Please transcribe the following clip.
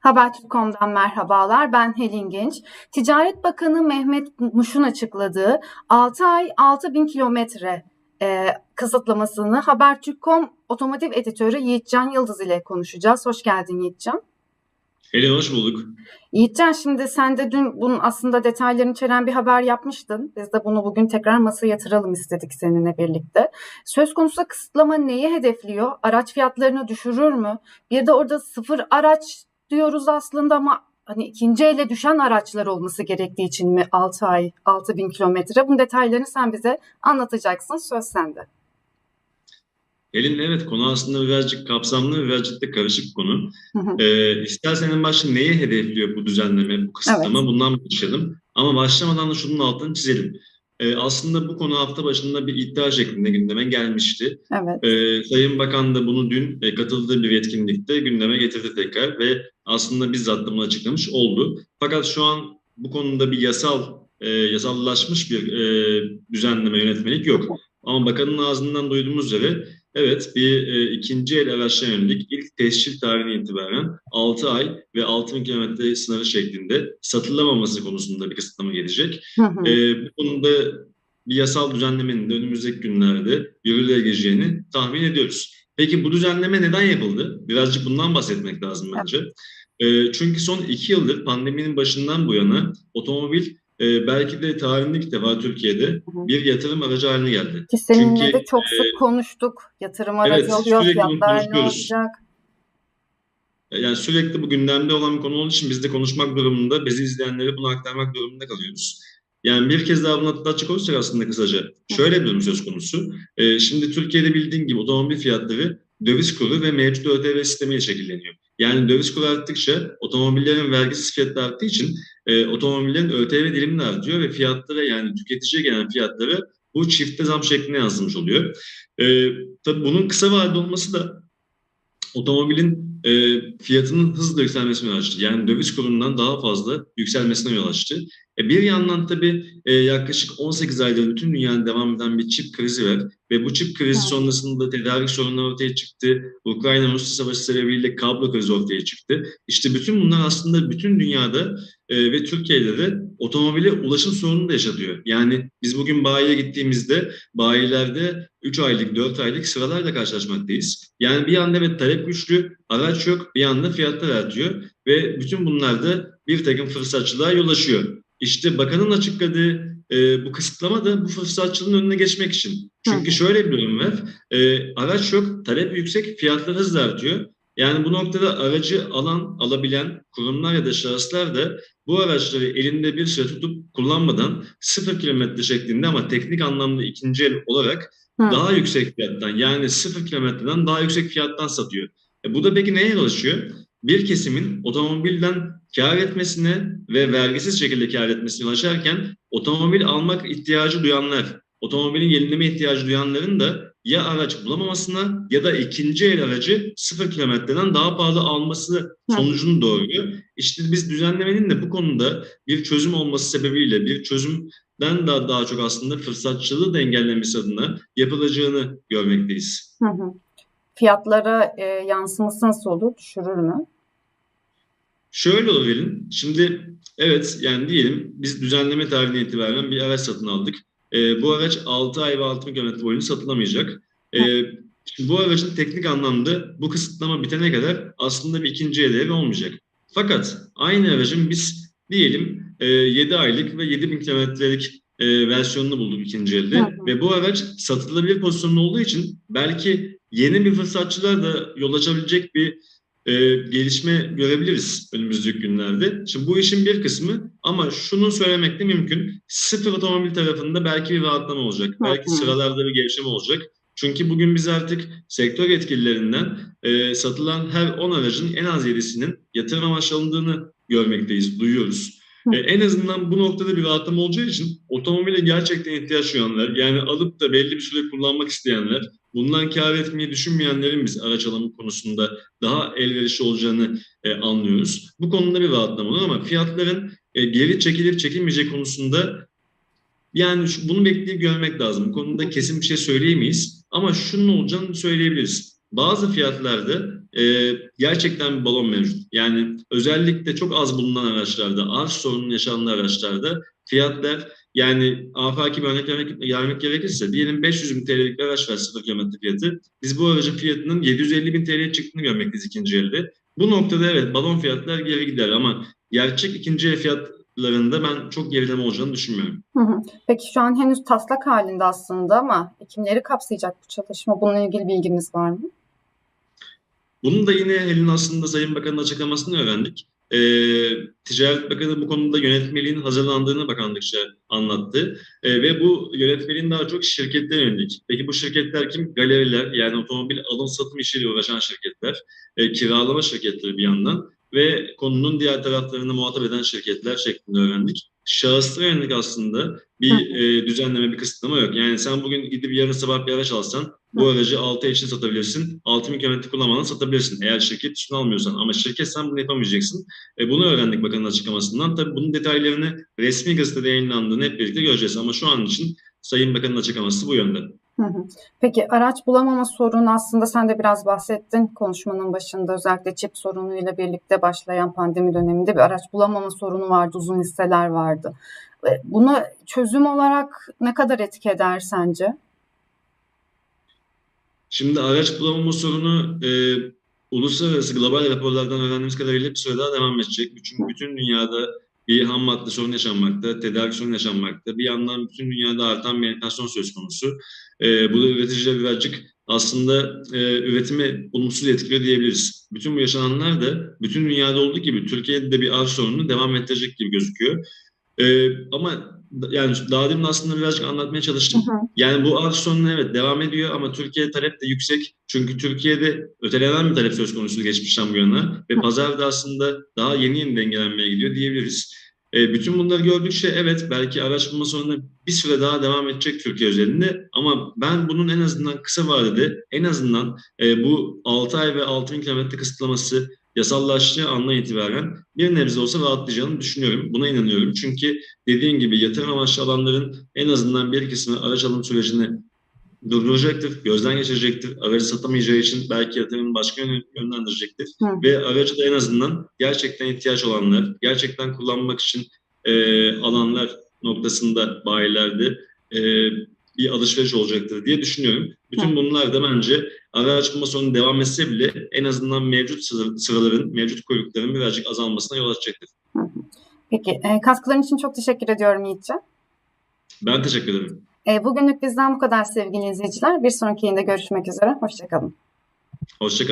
Habertürk.com'dan merhabalar. Ben Helin Genç. Ticaret Bakanı Mehmet Muş'un açıkladığı 6 ay 6000 kilometre e, kısıtlamasını Habertürk.com otomotiv editörü Yiğitcan Yıldız ile konuşacağız. Hoş geldin Yiğitcan. Helin hoş bulduk. Yiğitcan şimdi sen de dün bunun aslında detaylarını içeren bir haber yapmıştın. Biz de bunu bugün tekrar masaya yatıralım istedik seninle birlikte. Söz konusu kısıtlama neyi hedefliyor? Araç fiyatlarını düşürür mü? Bir de orada sıfır araç diyoruz aslında ama hani ikinci ele düşen araçlar olması gerektiği için mi 6 ay 6 bin kilometre? Bunun detaylarını sen bize anlatacaksın. Söz sende. Helin evet konu aslında birazcık kapsamlı birazcık da karışık bir konu. Ee, istersen en başta neyi hedefliyor bu düzenleme, bu kısıtlama Evet. bundan başlayalım. Ama başlamadan da şunun altını çizelim. Ee, aslında bu konu hafta başında bir iddia şeklinde gündeme gelmişti. Evet. Ee, Sayın Bakan da bunu dün e, katıldığı bir etkinlikte gündeme getirdi tekrar ve aslında bizzat da bunu açıklamış oldu. Fakat şu an bu konuda bir yasal, e, yasallaşmış bir e, düzenleme yönetmelik yok. Ama bakanın ağzından duyduğumuz üzere evet bir e, ikinci el araçlara yönelik ilk tescil tarihine itibaren 6 ay ve 6000 kilometre sınırı şeklinde satılamaması konusunda bir kısıtlama gelecek. Hı hı. Ee, bu konuda bir yasal düzenlemenin de önümüzdeki günlerde yürürlüğe gireceğini tahmin ediyoruz. Peki bu düzenleme neden yapıldı? Birazcık bundan bahsetmek lazım bence. Ee, çünkü son iki yıldır pandeminin başından bu yana otomobil e, belki de tarihinde ilk defa Türkiye'de hı. bir yatırım aracı haline geldi. Ki seninle Çünkü, de çok e, sık konuştuk. Yatırım aracı evet, oluyor, fiyatlar ne olacak? Yani sürekli bu gündemde olan bir konu olduğu için biz de konuşmak durumunda, bizi izleyenlere bunu aktarmak durumunda kalıyoruz. Yani bir kez daha bunu hatta açık olursak aslında kısaca. Şöyle bir durum söz konusu. Ee, şimdi Türkiye'de bildiğin gibi otomobil fiyatları döviz kuru ve mevcut ÖTV sistemiyle şekilleniyor. Yani döviz kuru arttıkça otomobillerin vergisiz fiyatı arttığı için e, otomobillerin ÖTV dilimi artıyor ve fiyatları yani tüketiciye gelen fiyatları bu çifte zam şeklinde yansımış oluyor. E, tabii bunun kısa vadede olması da otomobilin e, fiyatının hızla yükselmesine yol açtı. Yani döviz kurundan daha fazla yükselmesine yol açtı. E, bir yandan tabii e, yaklaşık 18 aydır bütün dünyada devam eden bir çip krizi var. Ve bu çip krizi Evet. sonrasında tedarik sorunları ortaya çıktı. Ukrayna-Rusya savaşı sebebiyle kablo krizi ortaya çıktı. İşte bütün bunlar aslında bütün dünyada e, ve Türkiye'de de otomobile ulaşım sorunu da yaşatıyor. Yani biz bugün bayiye gittiğimizde bayilerde 3 aylık, 4 aylık sıralarla karşılaşmaktayız. Yani bir yanda evet talep güçlü, araç yok, bir yanda fiyatlar artıyor ve bütün bunlar da bir takım fırsatçılığa yol açıyor. İşte bakanın açıkladığı e, bu kısıtlama da bu fırsatçılığın önüne geçmek için. Çünkü şöyle bir durum var, e, araç yok, talep yüksek, fiyatlar hızla artıyor. Yani bu noktada aracı alan, alabilen kurumlar ya da şahıslar da bu araçları elinde bir süre tutup kullanmadan sıfır kilometre şeklinde ama teknik anlamda ikinci el olarak Hı. daha yüksek fiyattan yani sıfır kilometreden daha yüksek fiyattan satıyor. E bu da peki neye yol açıyor? Bir kesimin otomobilden kar etmesine ve vergisiz şekilde kar etmesine yol açarken otomobil almak ihtiyacı duyanlar, otomobilin yenileme ihtiyacı duyanların da ya araç bulamamasına ya da ikinci el aracı sıfır kilometreden daha pahalı alması sonucunu doğuruyor. İşte biz düzenlemenin de bu konuda bir çözüm olması sebebiyle bir çözümden daha, daha çok aslında fırsatçılığı da engellemesi adına yapılacağını görmekteyiz. Hı hı. Fiyatlara e, yansıması nasıl olur? Düşürür mü? Şöyle olur. Şimdi evet yani diyelim biz düzenleme tarihine itibaren bir araç satın aldık. Ee, bu araç 6 ay ve 6 kilometre boyunca satılamayacak. Ee, şimdi bu aracın teknik anlamda bu kısıtlama bitene kadar aslında bir ikinci el evi olmayacak. Fakat aynı aracın biz diyelim e, 7 aylık ve 7000 kilometrelik e, versiyonunu bulduk ikinci elde. Hı hı. Ve bu araç satılabilir pozisyonda olduğu için belki yeni bir fırsatçılar da yol açabilecek bir e, gelişme görebiliriz önümüzdeki günlerde. Şimdi bu işin bir kısmı ama şunu söylemek de mümkün. Sıfır otomobil tarafında belki bir rahatlama olacak. Belki sıralarda bir gevşeme olacak. Çünkü bugün biz artık sektör yetkililerinden e, satılan her 10 aracın en az 7'sinin yatırım amaçlı alındığını görmekteyiz, duyuyoruz. E, en azından bu noktada bir rahatlama olacağı için otomobile gerçekten ihtiyaç duyanlar, yani alıp da belli bir süre kullanmak isteyenler, bundan kar etmeyi düşünmeyenlerin biz araç alımı konusunda daha elverişli olacağını e, anlıyoruz. Bu konuda bir rahatlama olur ama fiyatların e, geri çekilip çekilmeyecek konusunda yani şu- bunu bekleyip görmek lazım. Bu konuda kesin bir şey söyleyemeyiz ama şunun olacağını söyleyebiliriz. Bazı fiyatlarda e, gerçekten bir balon mevcut. Yani özellikle çok az bulunan araçlarda, arz sorunun yaşandığı araçlarda fiyatlar yani afaki bir örnek vermek, vermek gerekirse diyelim 500 bin TL'lik bir araç var sıfır kilometre fiyatı. Biz bu aracın fiyatının 750 bin TL'ye çıktığını görmekteyiz ikinci elde. Bu noktada evet balon fiyatlar geri gider ama gerçek ikinci el fiyatlarında ben çok gerileme olacağını düşünmüyorum. Hı hı. Peki şu an henüz taslak halinde aslında ama kimleri kapsayacak bu çalışma? Bununla ilgili bilgimiz var mı? Bunun da yine Helin aslında Sayın Bakan'ın açıklamasını öğrendik. Ee, Ticaret Bakanı bu konuda yönetmeliğin hazırlandığını bakanlıkça anlattı. Ee, ve bu yönetmeliğin daha çok şirketlere yönelik. Peki bu şirketler kim? Galeriler yani otomobil alım satım işiyle uğraşan şirketler, e, kiralama şirketleri bir yandan ve konunun diğer taraflarını muhatap eden şirketler şeklinde öğrendik. Şahıslara yönelik aslında bir e, düzenleme, bir kısıtlama yok. Yani sen bugün gidip yarın sabah bir araç alsan bu aracı 6 ay için satabilirsin. 6 bin kilometre kullanmadan satabilirsin. Eğer şirket üstüne almıyorsan. Ama şirket sen bunu yapamayacaksın. E, bunu öğrendik bakanın açıklamasından. Tabii bunun detaylarını resmi gazetede yayınlandığını hep birlikte göreceğiz. Ama şu an için Sayın Bakan'ın açıklaması bu yönde. Peki araç bulamama sorunu aslında sen de biraz bahsettin konuşmanın başında özellikle çip sorunuyla birlikte başlayan pandemi döneminde bir araç bulamama sorunu vardı, uzun listeler vardı. Buna çözüm olarak ne kadar etki eder sence? Şimdi araç bulamama sorunu e, uluslararası global raporlardan öğrendiğimiz kadarıyla bir süre daha devam edecek. Çünkü bütün dünyada bir ham madde sorunu yaşanmakta, tedarik sorunu yaşanmakta. Bir yandan bütün dünyada artan bir enflasyon söz konusu. E, bu da üreticiler birazcık aslında e, üretimi olumsuz etkiliyor diyebiliriz. Bütün bu yaşananlar da bütün dünyada olduğu gibi Türkiye'de de bir arz sorununu devam ettirecek gibi gözüküyor. E, ama yani daha demin aslında birazcık anlatmaya çalıştım. Hı hı. Yani bu sorunu evet devam ediyor ama Türkiye talep de yüksek. Çünkü Türkiye'de ötelenen bir talep söz konusu geçmişten bu yana ve Hı. pazarda aslında daha yeni yeni dengelenmeye gidiyor diyebiliriz. E, bütün bunları gördükçe evet belki araç bulma sorunu bir süre daha devam edecek Türkiye özelinde ama ben bunun en azından kısa vadede en azından e, bu 6 ay ve 6 bin kilometre kısıtlaması yasallaştığı andan itibaren bir nebze olsa rahatlayacağını düşünüyorum. Buna inanıyorum. Çünkü dediğim gibi yatırım amaçlı alanların en azından bir kısmı araç alım sürecini durduracaktır, gözden geçirecektir. Aracı satamayacağı için belki yatırımını başka yöne yönlendirecektir. Hı. Ve aracı da en azından gerçekten ihtiyaç olanlar, gerçekten kullanmak için e, alanlar noktasında bayilerde e, bir alışveriş olacaktır diye düşünüyorum. Bütün bunlar da bence araç bulma sorunu devam etse bile en azından mevcut sıra- sıraların, mevcut kuyrukların birazcık azalmasına yol açacaktır. Peki e, katkıların için çok teşekkür ediyorum Yiğitcan. Ben teşekkür ederim. E, bugünlük bizden bu kadar sevgili izleyiciler. Bir sonraki yayında görüşmek üzere. Hoşçakalın. Hoşçakalın.